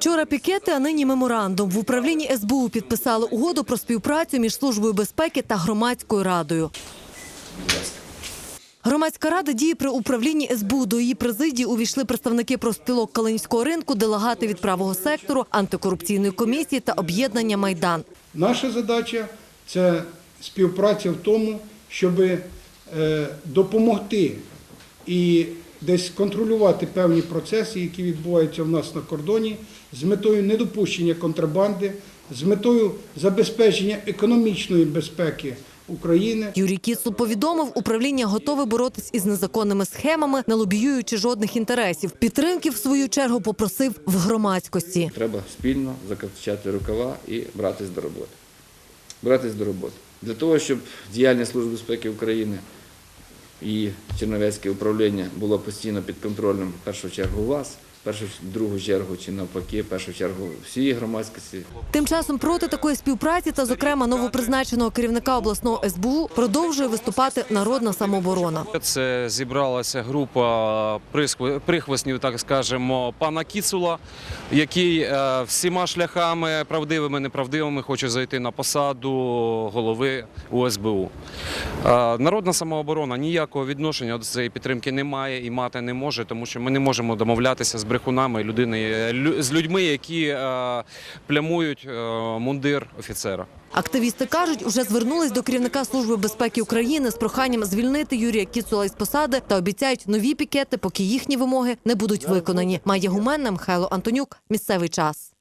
Вчора пікети, а нині меморандум. В управлінні СБУ підписали угоду про співпрацю між службою безпеки та громадською радою. Громадська рада діє при управлінні СБУ. До її президії увійшли представники профспілок Калинівського ринку, делегати від правого сектору, антикорупційної комісії та об'єднання Майдан. Наша задача це співпраця в тому, щоб е, допомогти і десь контролювати певні процеси, які відбуваються в нас на кордоні, з метою недопущення контрабанди, з метою забезпечення економічної безпеки України. Юрій Кіцул повідомив, управління готове боротись із незаконними схемами, не лобіюючи жодних інтересів. Підтримки в свою чергу попросив в громадськості. Треба спільно закачати рукава і братись до роботи. Братись до роботи. Для того, щоб діяльність Служби безпеки України і Черновецьке управління було постійно під контролем, в першу чергу вас, першу другу чергу чи навпаки, першу чергу всієї громадськості. Тим часом проти такої співпраці та, зокрема, новопризначеного керівника обласного СБУ продовжує виступати народна самооборона. Це зібралася група прихвостнів, так скажемо, пана Кіцула, який е, всіма шляхами, правдивими, неправдивими, хоче зайти на посаду голови УСБУ. Е, Народна самооборона ніякого відношення до цієї підтримки не має і мати не може, тому що ми не можемо домовлятися з брехунами людини, з людьми, які е, плямують е, мундир офіцера. Активісти кажуть, уже звернулись до керівника служби безпеки України з проханням звільнити Юрія Кіцула із посади та обіцяють нові пікети, поки їхні вимоги не будуть виконані. Має гуменна Михайло Антонюк. Місцевий час.